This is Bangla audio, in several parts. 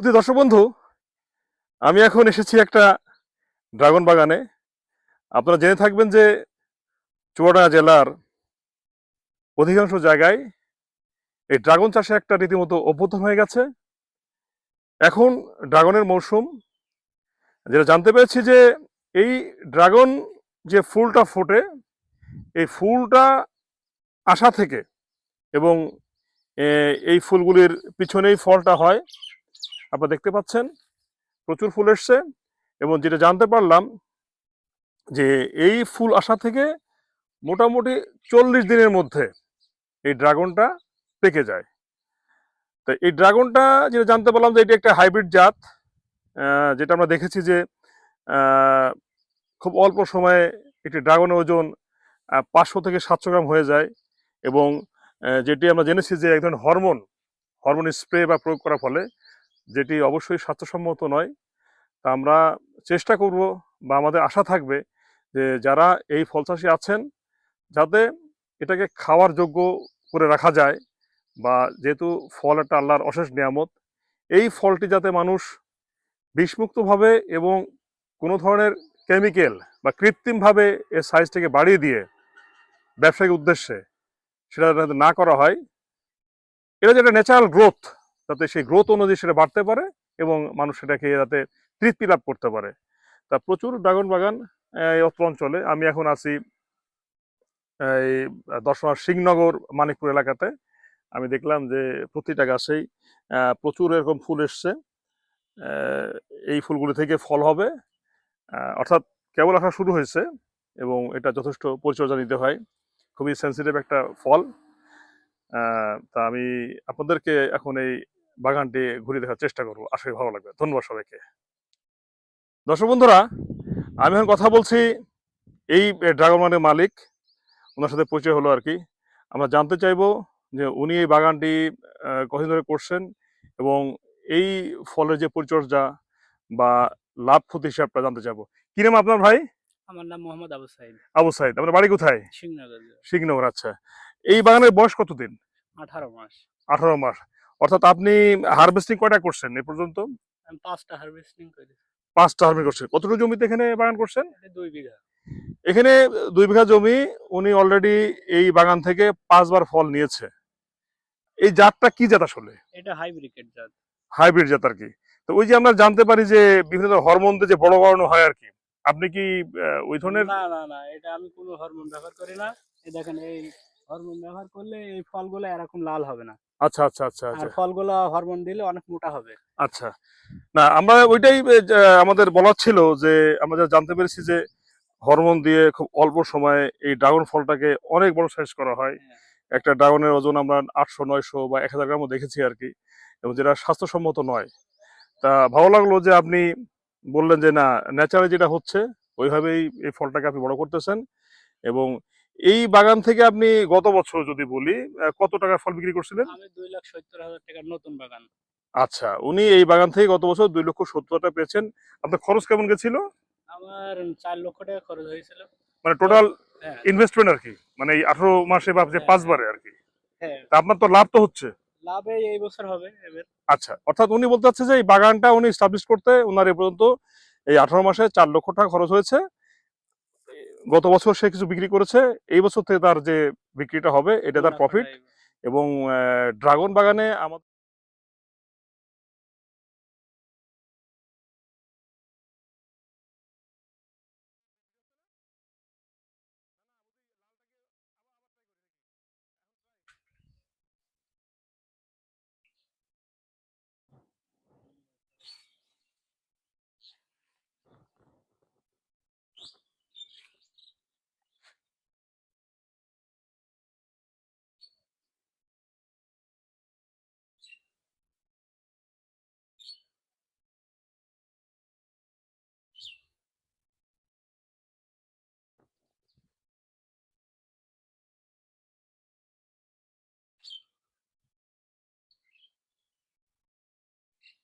প্রতি দর্শক বন্ধু, আমি এখন এসেছি একটা ড্রাগন বাগানে। আপনারা জেনে থাকবেন যে চুয়াডাঙ্গা জেলার অধিকাংশ জায়গায় এই ড্রাগন চাষে একটা রীতিমতো অভ্যুত্থান হয়ে গেছে। এখন ড্রাগনের মৌসুম যেটা জানতে পেরেছি যে এই ড্রাগন যে ফুলটা ফোটে, এই ফুলটা আসা থেকে এবং এই ফুলগুলির পিছনেই ফলটা হয়। আপনারা দেখতে পাচ্ছেন, প্রচুর ফুল এসছে এবং যেটা জানতে পারলাম যে এই ফুল আসা থেকে মোটামুটি চল্লিশ দিনের মধ্যে এই ড্রাগনটা পেকে যায়। তো এই ড্রাগনটা যেটা জানতে পারলাম যে এটি একটা হাইব্রিড জাত যেটা আমরা দেখেছি যে খুব অল্প সময়ে একটি ড্রাগনের ওজন পাঁচশো থেকে সাতশো গ্রাম হয়ে যায় এবং যেটি আমরা জেনেছি যে এক ধরনের হরমোন হরমোন স্প্রে বা প্রয়োগ করার ফলে যেটি অবশ্যই স্বাস্থ্যসম্মত নয়। তা আমরা চেষ্টা করব বা আমাদের আশা থাকবে যে যারা এই ফল চাষি আছেন, যাতে এটাকে খাওয়ার যোগ্য করে রাখা যায় বা যেহেতু ফল একটা আল্লাহর অশেষ নিয়ামত, এই ফলটি যাতে মানুষ বিষমুক্তভাবে এবং কোনো ধরনের কেমিক্যাল বা কৃত্রিমভাবে এর সাইজটাকে বাড়িয়ে দিয়ে ব্যবসায়িক উদ্দেশ্যে সেটা যাতে না করা হয়, এটা যেটা ন্যাচারাল গ্রোথ যাতে সেই গ্রোথ অনুযায়ী সেটা বাড়তে পারে এবং মানুষ সেটাকে যাতে তৃপ্তি লাভ করতে পারে। তা প্রচুর ড্রাগন বাগান এই অত্র অঞ্চলে। আমি এখন আছি এই দর্শনার সিংনগর, মানিকপুর এলাকাতে। আমি দেখলাম যে প্রতিটা গাছেই প্রচুর এরকম ফুল এসছে। এই ফুলগুলি থেকে ফল হবে। অর্থাৎ কেবল আসা শুরু হয়েছে এবং এটা যথেষ্ট পরিচর্যা নিতে হয়। খুবই সেন্সিটিভ একটা ফল। তা আমি আপনাদেরকে এখন এই বাগানটি ঘুরে দেখার চেষ্টা করব। আশা করি ভালো লাগবে। ধন্যবাদ সবাইকে। দর্শক বন্ধুরা আমি এখন কথা বলছি এই ড্রাগন মানের মালিক। ওনার সাথে পরিচয় হলো আর কি। আমরা জানতে চাইব যে উনি এই বাগানটি আহ, কতদিন ধরে করছেন এবং এই ফলের যে পরিচর্যা বা লাভ ক্ষতি হিসাবটা জানতে চাইব। কি নাম আপনার ভাই? আমার নাম মোহাম্মদ আবু সাইদ। আবু সাইদ। আপনার বাড়ি কোথায়? সিংনগর। শিখনগর আচ্ছা। এই বাগানের বয়স কতদিন? আঠারো মাস। আঠারো মাস। অর্থাৎ আপনি হারভেস্টিং কয়টা করছেন এ পর্যন্ত? আমি পাঁচটা হারভেস্টিং করি পাঁচটা হারভেস্ট করছেন। কতটুকু জমিতে এখানে বাগান করছেন? দুই বিঘা। এখানে দুই বিঘা জমি উনি অলরেডি এই বাগান থেকে পাঁচবার ফল নিয়েছে। এই জাতটা কি জাত আসলে? এটা হাইব্রিড জাত। হাইব্রিড জাত আর কি। তো ওই যে আমরা জানতে পারি যে বিভিন্ন হরমোন দিয়ে যে বড় করানো হয় আর কি। আপনি কি ওই ধরনের না না না এটা আমি কোনো হরমোন ব্যবহার করি না। এই দেখেন এই হরমোন ব্যবহার করলে এই ফলগুলো এরকম লাল হবে না। আচ্ছা আচ্ছা আচ্ছা আর আচ্ছা। ফলগুলো হরমোন দিলে অনেক মোটা হবে। আচ্ছা। না আমরা ওইটাই আমাদের বলার ছিল যে আমরা জানতে পেরেছি যে হরমোন দিয়ে খুব অল্প সময়ে এই ড্রাগন ফলটাকে অনেক বড় সাইজ করা হয়। হ্যাঁ। একটা ড্রাগনের ওজন আমরা আটশো নয়শো বা এক হাজার গ্রামও দেখেছি আর কি এবং যেটা স্বাস্থ্যসম্মত নয়। তা ভালো লাগল যে আপনি বললেন যে না ন্যাচারালি যেটা হচ্ছে ওইভাবেই এই ফলটাকে আপনি বড় করতেছেন এবং এই বাগান থেকে আপনি গত বছর যদি বলি কত টাকার ফল বিক্রি করছিলেন? আমি দুই লাখ সত্তর হাজার টাকার নতুন বাগান। আচ্ছা উনি এই বাগান থেকে গত বছর দুই লক্ষ সত্তর টাকা পেয়েছেন। আপনার খরচ কেমন গেছিল? আমার চার লক্ষ টাকা খরচ হয়েছিল। মানে টোটাল হ্যাঁ। ইনভেস্টমেন্ট আর কি? মানে এই আঠারো মাসে বা যে হ্যাঁ, পাঁচবারে আর কি? হ্যাঁ। আপনার তো লাভ তো হচ্ছে। লাভে এই বছর হবে আচ্ছা অর্থাৎ উনি বলতে চাচ্ছে যে এই বাগানটা উনি স্টাবলিশ করতে ওনার এ পর্যন্ত এই আঠারো মাসে চার লক্ষ টাকা খরচ হয়েছে। গত বছর সে কিছু বিক্রি করেছে এই বছর থেকে তার যে বিক্রিটা হবে এটা তার প্রফিট এবং ড্রাগন বাগানে আমাদের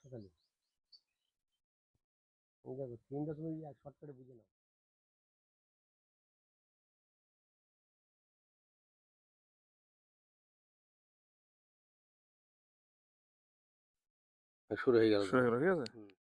সকালে। এই দেখো সিনটা তুমি শর্টকাটে বুঝে নাও। শুরু হয়ে গেল। শুরু হয়ে গেল ঠিক আছে? হুম।